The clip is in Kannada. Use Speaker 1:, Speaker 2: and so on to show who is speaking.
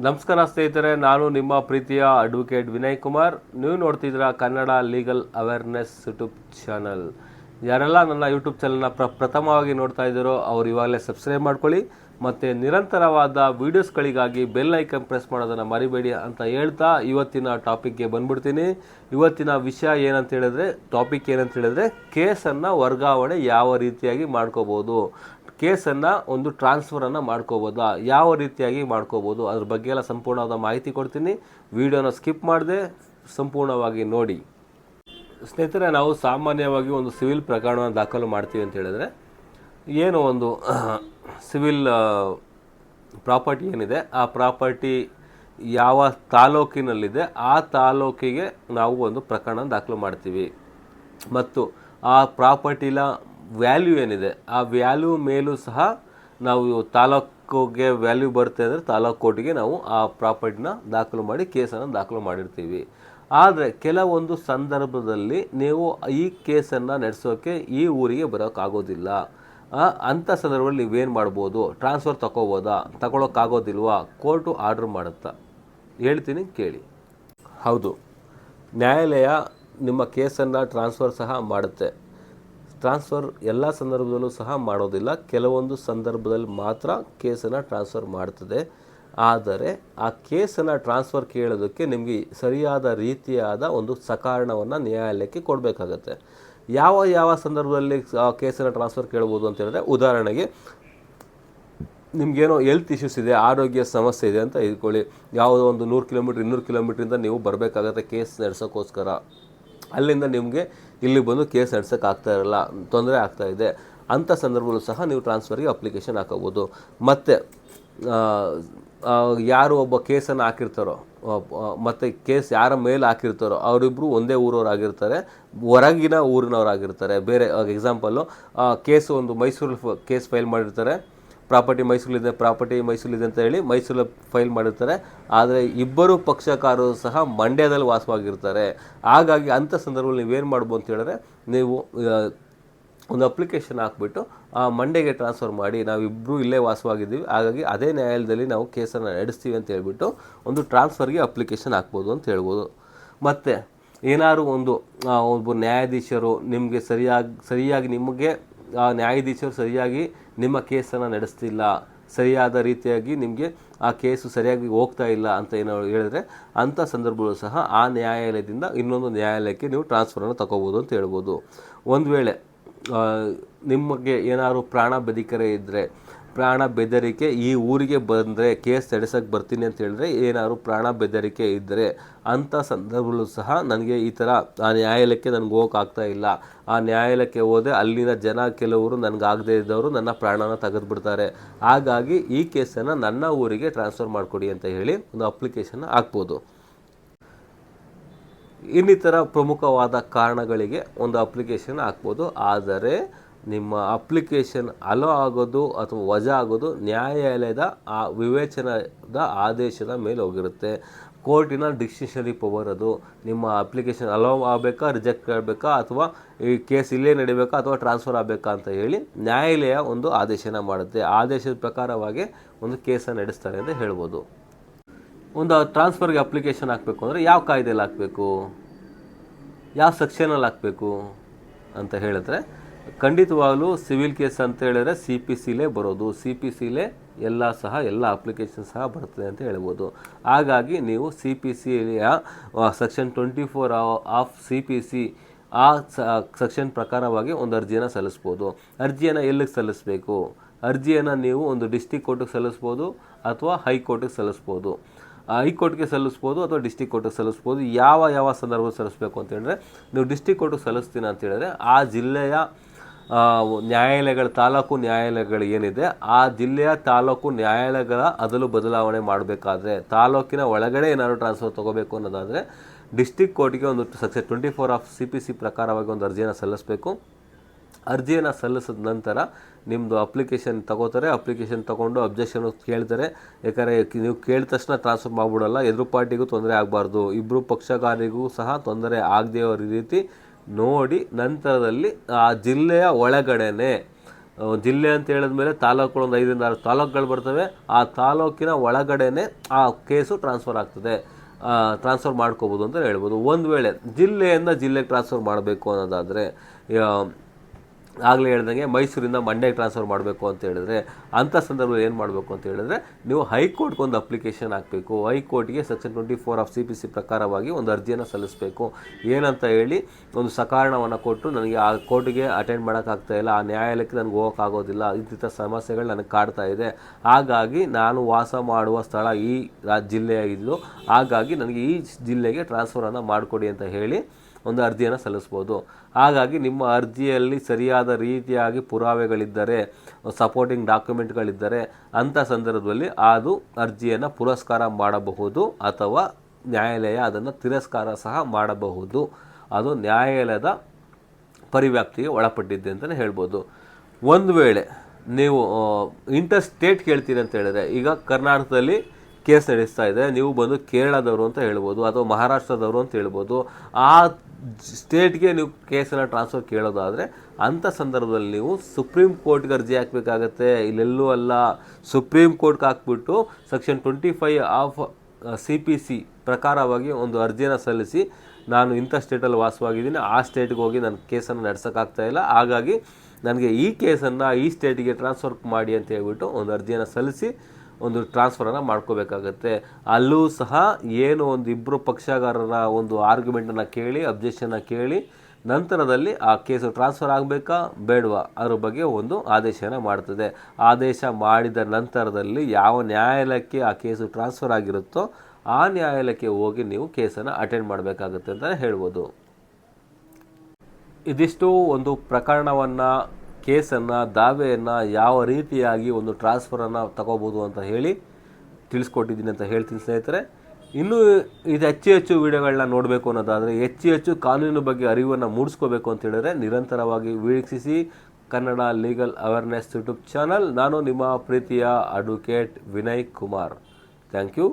Speaker 1: ನಮಸ್ಕಾರ ಸ್ನೇಹಿತರೆ, ನಾನು ನಿಮ್ಮ ಪ್ರೀತಿಯ ಅಡ್ವೊಕೇಟ್ ವಿನಯ್ ಕುಮಾರ್. ನೀವು ನೋಡ್ತಿದ್ದೀರಾ Kannada legal awareness YouTube channel ಯಾರೆಲ್ಲ ನನ್ನ ಯೂಟ್ಯೂಬ್ ಚಾನಲ್ನ ಪ್ರ ಪ್ರಥಮವಾಗಿ ನೋಡ್ತಾ ಇದ್ದಾರೋ ಅವ್ರು ಇವಾಗಲೇ ಸಬ್ಸ್ಕ್ರೈಬ್ ಮಾಡ್ಕೊಳ್ಳಿ. ಮತ್ತು ನಿರಂತರವಾದ ವೀಡಿಯೋಸ್ಗಳಿಗಾಗಿ ಬೆಲ್ ಐಕನ್ ಪ್ರೆಸ್ ಮಾಡೋದನ್ನು ಮರಿಬೇಡಿ ಅಂತ ಹೇಳ್ತಾ ಇವತ್ತಿನ ಟಾಪಿಕ್ಗೆ ಬಂದ್ಬಿಡ್ತೀನಿ. ಇವತ್ತಿನ ವಿಷಯ ಏನಂತ ಹೇಳಿದ್ರೆ ಟಾಪಿಕ್ ಏನಂತ ಹೇಳಿದ್ರೆ ಕೇಸನ್ನು ವರ್ಗಾವಣೆ ಯಾವ ರೀತಿಯಾಗಿ ಮಾಡ್ಕೋಬೋದು. ಕೇಸನ್ನು ಒಂದು ಟ್ರಾನ್ಸ್ಫರನ್ನು ಮಾಡ್ಕೋಬೋದಾ. ಯಾವ ರೀತಿಯಾಗಿ ಮಾಡ್ಕೋಬೋದು ಅದ್ರ ಬಗ್ಗೆ ಎಲ್ಲ ಸಂಪೂರ್ಣವಾದ ಮಾಹಿತಿ ಕೊಡ್ತೀನಿ. ವಿಡಿಯೋನ ಸ್ಕಿಪ್ ಮಾಡದೆ ಸಂಪೂರ್ಣವಾಗಿ ನೋಡಿ. ಸ್ನೇಹಿತರೆ, ನಾವು ಸಾಮಾನ್ಯವಾಗಿ ಒಂದು ಸಿವಿಲ್ ಪ್ರಕರಣವನ್ನು ದಾಖಲು ಮಾಡ್ತೀವಿ ಅಂತ ಹೇಳಿದ್ರೆ, ಏನು ಒಂದು, ಸಿವಿಲ್ ಪ್ರಾಪರ್ಟಿ ಏನಿದೆ, ಆ ಪ್ರಾಪರ್ಟಿ ಯಾವ ತಾಲೂಕಿನಲ್ಲಿದೆ, ಆ ತಾಲೂಕಿಗೆ ನಾವು ಒಂದು ಪ್ರಕರಣ ದಾಖಲು ಮಾಡ್ತೀವಿ. ಮತ್ತು ಆ ಪ್ರಾಪರ್ಟಿಲ ವ್ಯಾಲ್ಯೂ ಏನಿದೆ, ಆ ವ್ಯಾಲ್ಯೂ ಮೇಲೂ ಸಹ ನಾವು ತಾಲೂಕಿಗೆ ವ್ಯಾಲ್ಯೂ ಬರುತ್ತೆ ಅಂದರೆ ತಾಲೂಕು ಕೋರ್ಟಿಗೆ ನಾವು ಆ ಪ್ರಾಪರ್ಟಿನ ದಾಖಲು ಮಾಡಿ, ಕೇಸನ್ನು ದಾಖಲು ಮಾಡಿರ್ತೀವಿ. ಆದರೆ ಕೆಲವೊಂದು ಸಂದರ್ಭದಲ್ಲಿ ನೀವು ಈ ಕೇಸನ್ನು ನಡೆಸೋಕ್ಕೆ ಈ ಊರಿಗೆ ಬರೋಕ್ಕಾಗೋದಿಲ್ಲ. ಅಂಥ ಸಂದರ್ಭದಲ್ಲಿ ನೀವೇನು ಮಾಡ್ಬೋದು? ಟ್ರಾನ್ಸ್ಫರ್ ತಗೋಬೋದಾ ತಗೊಳಕ್ಕಾಗೋದಿಲ್ವಾ? ಕೋರ್ಟು ಆರ್ಡ್ರ್ ಮಾಡುತ್ತಾ? ಹೇಳ್ತೀನಿ, ಕೇಳಿ. ಹೌದು. ನ್ಯಾಯಾಲಯ ನಿಮ್ಮ ಕೇಸನ್ನು ಟ್ರಾನ್ಸ್ಫರ್ ಸಹ ಮಾಡುತ್ತೆ. ಟ್ರಾನ್ಸ್ಫರ್ ಎಲ್ಲ ಸಂದರ್ಭದಲ್ಲೂ ಸಹ ಮಾಡೋದಿಲ್ಲ. ಕೆಲವೊಂದು ಸಂದರ್ಭದಲ್ಲಿ ಮಾತ್ರ ಕೇಸನ್ನು ಟ್ರಾನ್ಸ್ಫರ್ ಮಾಡ್ತದೆ. ಆದರೆ ಆ ಕೇಸನ್ನು ಟ್ರಾನ್ಸ್ಫರ್ ಕೇಳೋದಕ್ಕೆ ನಿಮಗೆ ಸರಿಯಾದ ರೀತಿಯಾದ ಒಂದು ಸಕಾರಣವನ್ನು ನ್ಯಾಯಾಲಯಕ್ಕೆ ಕೊಡಬೇಕಾಗತ್ತೆ. ಯಾವ ಯಾವ ಸಂದರ್ಭದಲ್ಲಿ ಆ ಕೇಸನ್ನು ಟ್ರಾನ್ಸ್ಫರ್ ಕೇಳ್ಬೋದು ಅಂತ ಹೇಳಿದ್ರೆ, ಉದಾಹರಣೆಗೆ ನಿಮಗೇನೋ ಹೆಲ್ತ್ ಇಶ್ಯೂಸ್ ಇದೆ, ಆರೋಗ್ಯ ಸಮಸ್ಯೆ ಇದೆ ಅಂತ ಇದ್ಕೊಳ್ಳಿ. ಯಾವುದೋ ಒಂದು ನೂರು ಕಿಲೋಮೀಟ್ರ್, ಇನ್ನೂರು ಕಿಲೋಮೀಟ್ರಿಂದ ನೀವು ಬರಬೇಕಾಗತ್ತೆ ಕೇಸ್ ನಡೆಸೋಕ್ಕೋಸ್ಕರ. ಅಲ್ಲಿಂದ ನಿಮಗೆ ಇಲ್ಲಿ ಬಂದು ಕೇಸ್ ಆಗ್ತಾ ಇರಲ್ಲ, ತೊಂದರೆ ಆಗ್ತಾ ಇದೆ ಅಂಥ ಸಂದರ್ಭದಲ್ಲೂ ಸಹ ನೀವು ಟ್ರಾನ್ಸ್ಫರ್ಗೆ ಅಪ್ಲಿಕೇಶನ್ ಹಾಕೋಬೋದು ಮತ್ತು ಯಾರು ಒಬ್ಬ ಕೇಸನ್ನು ಹಾಕಿರ್ತಾರೋ ಮತ್ತು ಕೇಸ್ ಯಾರ ಮೇಲೆ ಹಾಕಿರ್ತಾರೋ ಅವರಿಬ್ಬರು ಒಂದೇ ಊರವರಾಗಿರ್ತಾರೆ, ಹೊರಗಿನ ಊರಿನವರಾಗಿರ್ತಾರೆ. ಬೇರೆ ಎಕ್ಸಾಂಪಲ್ಲು ಕೇಸು ಒಂದು ಮೈಸೂರು ಕೇಸ್ ಫೈಲ್ ಮಾಡಿರ್ತಾರೆ. ಪ್ರಾಪರ್ಟಿ ಮೈಸೂರಲ್ಲಿದೆ ಪ್ರಾಪರ್ಟಿ ಮೈಸೂರಲ್ಲಿದೆ ಅಂತ ಹೇಳಿ ಮೈಸೂರಲ್ಲಿ ಫೈಲ್ ಮಾಡಿರ್ತಾರೆ. ಆದರೆ ಇಬ್ಬರು ಪಕ್ಷಕಾರರು ಸಹ ಮಂಡ್ಯದಲ್ಲಿ ವಾಸವಾಗಿರ್ತಾರೆ. ಹಾಗಾಗಿ ಅಂಥ ಸಂದರ್ಭದಲ್ಲಿ ನೀವೇನು ಮಾಡ್ಬೋದು ಅಂತ ಹೇಳಿದ್ರೆ ನೀವು ಒಂದು ಅಪ್ಲಿಕೇಶನ್ ಹಾಕ್ಬಿಟ್ಟು, ಆ, ಮಂಡ್ಯಗೆ ಟ್ರಾನ್ಸ್ಫರ್ ಮಾಡಿ ನಾವಿಬ್ಬರು ಇಲ್ಲೇ ವಾಸವಾಗಿದ್ದೀವಿ. ಹಾಗಾಗಿ ಅದೇ ನ್ಯಾಯಾಲಯದಲ್ಲಿ ನಾವು ಕೇಸನ್ನು ನಡೆಸ್ತೀವಿ ಅಂತ ಹೇಳಿಬಿಟ್ಟು ಒಂದು ಟ್ರಾನ್ಸ್ಫರ್ಗೆ ಅಪ್ಲಿಕೇಶನ್ ಹಾಕ್ಬೋದು ಅಂತ ಹೇಳ್ಬೋದು. ಮತ್ತು ಏನಾದ್ರು ಒಂದು ಒಬ್ಬ ನ್ಯಾಯಾಧೀಶರು ನಿಮಗೆ ಸರಿಯಾಗಿ ಸರಿಯಾಗಿ ನಿಮಗೆ ಆ ನ್ಯಾಯಾಧೀಶರು ಸರಿಯಾಗಿ ನಿಮ್ಮ ಕೇಸನ್ನು ನಡೆಸ್ತಿಲ್ಲ. ಸರಿಯಾದ ರೀತಿಯಾಗಿ ನಿಮಗೆ ಆ ಕೇಸು ಸರಿಯಾಗಿ ಹೋಗ್ತಾ ಇಲ್ಲ ಅಂತ ಏನೋ ಹೇಳಿದ್ರೆ ಅಂಥ ಸಂದರ್ಭಗಳು ಸಹ ಆ ನ್ಯಾಯಾಲಯದಿಂದ ಇನ್ನೊಂದು ನ್ಯಾಯಾಲಯಕ್ಕೆ ನೀವು ಟ್ರಾನ್ಸ್ಫರನ್ನು ತಗೋಬೋದು ಅಂತ ಹೇಳ್ಬೋದು. ಒಂದು ವೇಳೆ ನಿಮಗೆ ಏನಾದರೂ ಪ್ರಾಣ ಬದಿಕರೇ ಇದ್ದರೆ ಪ್ರಾಣ ಬೆದರಿಕೆ ಈ ಊರಿಗೆ ಬಂದರೆ ಕೇಸ್ ತಡೆಸೋಕ್ಕೆ ಬರ್ತೀನಿ ಅಂತ ಹೇಳಿದ್ರೆ ಏನಾದ್ರು ಪ್ರಾಣ ಬೆದರಿಕೆ ಇದ್ದರೆ ಅಂಥ ಸಂದರ್ಭಗಳು ಸಹ ನನಗೆ ಈ ಥರ ಆ ನ್ಯಾಯಾಲಯಕ್ಕೆ ನನಗೆ ಹೋಗೋಕ್ಕಾಗ್ತಾ ಇಲ್ಲ. ಆ ನ್ಯಾಯಾಲಯಕ್ಕೆ ಹೋದೆ ಅಲ್ಲಿನ ಜನ ಕೆಲವರು ನನಗಾಗದೇ ಇದ್ದವರು ನನ್ನ ಪ್ರಾಣನ ತೆಗೆದುಬಿಡ್ತಾರೆ ಹಾಗಾಗಿ ಈ ಕೇಸನ್ನು ನನ್ನ ಊರಿಗೆ ಟ್ರಾನ್ಸ್ಫರ್ ಮಾಡಿಕೊಡಿ ಅಂತ ಹೇಳಿ ಒಂದು ಅಪ್ಲಿಕೇಶನ್ ಹಾಕ್ಬೋದು. ಇನ್ನಿತರ ಪ್ರಮುಖವಾದ ಕಾರಣಗಳಿಗೆ ಒಂದು ಅಪ್ಲಿಕೇಶನ್ ಹಾಕ್ಬೋದು. ಆದರೆ ನಿಮ್ಮ ಅಪ್ಲಿಕೇಶನ್ ಅಲೋ ಆಗೋದು ಅಥವಾ ವಜಾ ಆಗೋದು ನ್ಯಾಯಾಲಯದ ಆ ವಿವೇಚನದ ಆದೇಶದ ಮೇಲೆ ಹೋಗಿರುತ್ತೆ. ಕೋರ್ಟಿನ ಡಿಸಿಷನರಿ ಪವರ್ ಅದು. ನಿಮ್ಮ ಅಪ್ಲಿಕೇಶನ್ ಅಲೋ ಆಗಬೇಕಾ, ರಿಜೆಕ್ಟ್ ಆಗಬೇಕಾ, ಅಥವಾ ಈ ಕೇಸ್ ಇಲ್ಲೇ ನಡಿಬೇಕಾ ಅಥವಾ ಟ್ರಾನ್ಸ್ಫರ್ ಆಗಬೇಕಾ ಅಂತ ಹೇಳಿ ನ್ಯಾಯಾಲಯ ಒಂದು ಆದೇಶನ ಮಾಡುತ್ತೆ. ಆದೇಶದ ಪ್ರಕಾರವಾಗಿ ಒಂದು ಕೇಸನ್ನು ನಡೆಸ್ತಾರೆ ಅಂತ ಹೇಳ್ಬೋದು. ಒಂದು ಟ್ರಾನ್ಸ್ಫರ್ಗೆ ಅಪ್ಲಿಕೇಶನ್ ಹಾಕಬೇಕು ಅಂದರೆ ಯಾವ ಕಾಯ್ದೆಯಲ್ಲಿ ಹಾಕಬೇಕು? ಯಾವ ಸೆಕ್ಷನಲ್ಲಿ ಹಾಕಬೇಕು ಅಂತ ಹೇಳಿದ್ರೆ ಖಂಡಿತವಾಗಲೂ ಸಿವಿಲ್ ಕೇಸ್ ಅಂತ ಹೇಳಿದ್ರೆ ಸಿ ಪಿ ಸಿಲೇ ಬರೋದು. ಸಿ ಪಿ ಸಿಲೇ ಎಲ್ಲ ಸಹ ಎಲ್ಲ ಅಪ್ಲಿಕೇಶನ್ ಸಹ ಬರ್ತದೆ ಅಂತ ಹೇಳ್ಬೋದು. ಹಾಗಾಗಿ ನೀವು ಸಿ ಪಿ ಸಿಯ section twenty four of C P C ಆ ಸೆಕ್ಷನ್ ಪ್ರಕಾರವಾಗಿ ಒಂದು ಅರ್ಜಿಯನ್ನು ಸಲ್ಲಿಸ್ಬೋದು. ಅರ್ಜಿಯನ್ನು ಎಲ್ಲಿಗೆ ಸಲ್ಲಿಸಬೇಕು? ಅರ್ಜಿಯನ್ನು ನೀವು ಒಂದು ಡಿಸ್ಟಿಕ್ ಕೋರ್ಟಿಗೆ ಸಲ್ಲಿಸ್ಬೋದು ಅಥವಾ ಹೈಕೋರ್ಟಿಗೆ ಸಲ್ಲಿಸ್ಬೋದು? ಹೈಕೋರ್ಟ್ಗೆ ಸಲ್ಲಿಸ್ಬೋದು ಅಥವಾ ಡಿಸ್ಟಿಕ್ ಕೋರ್ಟಿಗೆ ಸಲ್ಲಿಸ್ಬೋದು? ಯಾವ ಯಾವ ಸಂದರ್ಭದಲ್ಲಿ ಸಲ್ಲಿಸಬೇಕು ಅಂತ ಹೇಳಿದ್ರೆ, ನೀವು ಡಿಸ್ಟಿಕ್ ಕೋರ್ಟಿಗೆ ಸಲ್ಲಿಸ್ತೀನಿ ಅಂತ ಹೇಳಿದ್ರೆ, ಆ ಜಿಲ್ಲೆಯ ನ್ಯಾಯಾಲಯಗಳ ತಾಲೂಕು ನ್ಯಾಯಾಲಯಗಳು ಏನಿದೆ, ಆ ಜಿಲ್ಲೆಯ ತಾಲೂಕು ನ್ಯಾಯಾಲಯಗಳ ಅದಲು ಬದಲಾವಣೆ ಮಾಡಬೇಕಾದ್ರೆ, ತಾಲೂಕಿನ ಒಳಗಡೆ ಏನಾದರೂ ಟ್ರಾನ್ಸ್ಫರ್ ತೊಗೋಬೇಕು ಅನ್ನೋದಾದರೆ ಡಿಸ್ಟಿಕ್ ಕೋರ್ಟ್ಗೆ ಒಂದು section twenty four of C P C ಪ್ರಕಾರವಾಗಿ ಒಂದು ಅರ್ಜಿಯನ್ನು ಸಲ್ಲಿಸಬೇಕು. ಅರ್ಜಿಯನ್ನು ಸಲ್ಲಿಸಿದ ನಂತರ ನಿಮ್ಮದು ಅಪ್ಲಿಕೇಶನ್ ತಗೋತಾರೆ ಅಪ್ಲಿಕೇಶನ್ ತಗೊಂಡು ಅಬ್ಜೆಕ್ಷನ್ ಕೇಳ್ತಾರೆ. ಯಾಕಂದರೆ ನೀವು ಕೇಳಿದ ತಕ್ಷಣ ಟ್ರಾನ್ಸ್ಫರ್ ಮಾಡಿಬಿಡಲ್ಲ, ಎದುರು ಪಾರ್ಟಿಗೂ ತೊಂದರೆ ಆಗಬಾರ್ದು. ಇಬ್ಬರು ಪಕ್ಷಗಾರಿಗೂ ಸಹ ತೊಂದರೆ ಆಗದೇ ರೀತಿ ನೋಡಿ ನಂತರದಲ್ಲಿ ಆ ಜಿಲ್ಲೆಯ ಒಳಗಡೆನೆ ಜಿಲ್ಲೆ ಅಂತ ಹೇಳಿದ ಮೇಲೆ ತಾಲೂಕುಗಳು ಒಂದು ಐದರಿಂದ ಆರು ತಾಲೂಕುಗಳು ಬರ್ತವೆ. ಆ ತಾಲೂಕಿನ ಒಳಗಡೆನೆ ಆ ಕೇಸು ಟ್ರಾನ್ಸ್ಫರ್ ಆಗ್ತದೆ. ಟ್ರಾನ್ಸ್ಫರ್ ಮಾಡ್ಕೋಬೋದು ಅಂತ ಹೇಳ್ಬೋದು. ಒಂದು ವೇಳೆ ಜಿಲ್ಲೆಯಿಂದ ಜಿಲ್ಲೆಗೆ ಟ್ರಾನ್ಸ್ಫರ್ ಮಾಡಬೇಕು ಅನ್ನೋದಾದರೆ ಆಗಲೇ ಹೇಳ್ದಂಗೆ ಮೈಸೂರಿಂದ ಮಂಡ್ಯಕ್ಕೆ ಟ್ರಾನ್ಸ್ಫರ್ ಮಾಡಬೇಕು ಅಂತ ಹೇಳಿದ್ರೆ ಅಂಥ ಸಂದರ್ಭದಲ್ಲಿ ಏನು ಮಾಡಬೇಕು ಅಂತ ಹೇಳಿದ್ರೆ ನೀವು ಹೈಕೋರ್ಟ್ಗೆ ಒಂದು ಅಪ್ಲಿಕೇಶನ್ ಹಾಕಬೇಕು. ಹೈಕೋರ್ಟ್ಗೆ section twenty four of C P C ಪ್ರಕಾರವಾಗಿ ಒಂದು ಅರ್ಜಿಯನ್ನು ಸಲ್ಲಿಸಬೇಕು. ಏನಂತ ಹೇಳಿ ಒಂದು ಸಕಾರಣವನ್ನು ಕೊಟ್ಟು ನನಗೆ ಆ ಕೋರ್ಟಿಗೆ ಅಟೆಂಡ್ ಮಾಡೋಕ್ಕಾಗ್ತಾ ಇಲ್ಲ, ಆ ನ್ಯಾಯಾಲಯಕ್ಕೆ ನನಗೆ ಹೋಗೋಕ್ಕಾಗೋದಿಲ್ಲ ಇಂಥ ಸಮಸ್ಯೆಗಳು ನನಗೆ ಕಾಡ್ತಾ ಇದೆ. ಹಾಗಾಗಿ ನಾನು ವಾಸ ಮಾಡುವ ಸ್ಥಳ ಈ ಜಿಲ್ಲೆಯಾಗಿದ್ದು ಹಾಗಾಗಿ ನನಗೆ ಈ ಜಿಲ್ಲೆಗೆ ಟ್ರಾನ್ಸ್ಫರನ್ನು ಮಾಡಿಕೊಡಿ ಅಂತ ಹೇಳಿ ಒಂದು ಅರ್ಜಿಯನ್ನು ಸಲ್ಲಿಸ್ಬೋದು. ಹಾಗಾಗಿ ನಿಮ್ಮ ಅರ್ಜಿಯಲ್ಲಿ ಸರಿಯಾದ ರೀತಿಯಾಗಿ ಪುರಾವೆಗಳಿದ್ದರೆ ಸಪೋರ್ಟಿಂಗ್ ಡಾಕ್ಯುಮೆಂಟ್ಗಳಿದ್ದರೆ ಅಂಥ ಸಂದರ್ಭದಲ್ಲಿ ಅದು ಅರ್ಜಿಯನ್ನು ಪುರಸ್ಕಾರ ಮಾಡಬಹುದು ಅಥವಾ ನ್ಯಾಯಾಲಯ ಅದನ್ನು ತಿರಸ್ಕಾರ ಸಹ ಮಾಡಬಹುದು. ಅದು ನ್ಯಾಯಾಲಯದ ಪರಿವ್ಯಾಪ್ತಿಗೆ ಒಳಪಟ್ಟಿದ್ದೆ ಅಂತಲೇ ಹೇಳ್ಬೋದು. ಒಂದು ವೇಳೆ ನೀವು ಇಂಟರ್ ಸ್ಟೇಟ್ ಕೇಳ್ತೀರಿ ಅಂತ ಹೇಳಿದ್ರೆ, ಈಗ ಕರ್ನಾಟಕದಲ್ಲಿ ಕೇಸ್ ನಡೆಸ್ತಾ ಇದೆ. ನೀವು ಬಂದು ಕೇರಳದವರು ಅಂತ ಹೇಳ್ಬೋದು ಅಥವಾ ಮಹಾರಾಷ್ಟ್ರದವರು ಅಂತ ಹೇಳ್ಬೋದು. ಆ ಸ್ಟೇಟ್ಗೆ ನೀವು ಕೇಸನ್ನು ಟ್ರಾನ್ಸ್ಫರ್ ಕೇಳೋದಾದರೆ ಅಂಥ ಸಂದರ್ಭದಲ್ಲಿ ನೀವು ಸುಪ್ರೀಂ ಕೋರ್ಟ್ಗೆ ಅರ್ಜಿ ಹಾಕಬೇಕಾಗತ್ತೆ. ಇಲ್ಲೆಲ್ಲೂ ಅಲ್ಲ. ಸುಪ್ರೀಂ ಕೋರ್ಟ್ಗೆ ಹಾಕ್ಬಿಟ್ಟು section twenty five of C P C ಪ್ರಕಾರವಾಗಿ ಒಂದು ಅರ್ಜಿಯನ್ನು ಸಲ್ಲಿಸಿ ನಾನು ಇಂಥ ಸ್ಟೇಟಲ್ಲಿ ವಾಸವಾಗಿದ್ದೀನಿ. ಆ ಸ್ಟೇಟ್ಗೆ ಹೋಗಿ ನನ್ನ ಕೇಸನ್ನು ನಡೆಸೋಕ್ಕಾಗ್ತಾ ಇಲ್ಲ. ಹಾಗಾಗಿ ನನಗೆ ಈ ಕೇಸನ್ನು ಈ ಸ್ಟೇಟಿಗೆ ಟ್ರಾನ್ಸ್ಫರ್ ಮಾಡಿ ಅಂತ ಹೇಳ್ಬಿಟ್ಟು ಒಂದು ಅರ್ಜಿಯನ್ನು ಸಲ್ಲಿಸಿ ಒಂದು ಟ್ರಾನ್ಸ್ಫರನ್ನು ಮಾಡ್ಕೋಬೇಕಾಗತ್ತೆ. ಅಲ್ಲೂ ಸಹ ಏನು ಒಂದು ಇಬ್ಬರು ಪಕ್ಷಗಾರರ ಒಂದು ಆರ್ಗ್ಯುಮೆಂಟನ್ನು ಕೇಳಿ ಅಬ್ಜೆಕ್ಷನ್ನ ಕೇಳಿ, ನಂತರದಲ್ಲಿ ಆ ಕೇಸು ಟ್ರಾನ್ಸ್ಫರ್ ಆಗಬೇಕಾ? ಬೇಡವಾ? ಅದ್ರ ಬಗ್ಗೆ ಒಂದು ಆದೇಶನ ಮಾಡ್ತದೆ. ಆದೇಶ ಮಾಡಿದ ನಂತರದಲ್ಲಿ ಯಾವ ನ್ಯಾಯಾಲಯಕ್ಕೆ ಆ ಕೇಸು ಟ್ರಾನ್ಸ್ಫರ್ ಆಗಿರುತ್ತೋ ಆ ನ್ಯಾಯಾಲಯಕ್ಕೆ ಹೋಗಿ ನೀವು ಕೇಸನ್ನು ಅಟೆಂಡ್ ಮಾಡಬೇಕಾಗುತ್ತೆ ಅಂತಲೇ ಹೇಳ್ಬೋದು. ಇದಿಷ್ಟು ಒಂದು ಪ್ರಕರಣವನ್ನು ಕೇಸನ್ನು, ದಾವೆಯನ್ನು ಯಾವ ರೀತಿಯಾಗಿ ಒಂದು ಟ್ರಾನ್ಸ್ಫರನ್ನು ತಗೋಬೋದು ಅಂತ ಹೇಳಿ ತಿಳಿಸ್ಕೊಟ್ಟಿದ್ದೀನಿ ಅಂತ ಹೇಳ್ತೀನಿ ಸ್ನೇಹಿತರೆ. ಇನ್ನೂ ಇದು ಹೆಚ್ಚು ಹೆಚ್ಚು ವಿಡಿಯೋಗಳನ್ನ ನೋಡಬೇಕು ಅನ್ನೋದಾದರೆ ಹೆಚ್ಚು ಹೆಚ್ಚು ಕಾನೂನು ಬಗ್ಗೆ ಅರಿವನ್ನು ಮೂಡಿಸ್ಕೋಬೇಕು ಅಂತ ಹೇಳಿದ್ರೆ ನಿರಂತರವಾಗಿ ವೀಕ್ಷಿಸಿ Kannada legal awareness YouTube channel. ನಾನು ನಿಮ್ಮ ಪ್ರೀತಿಯ advocate Vinay Kumar. Thank you.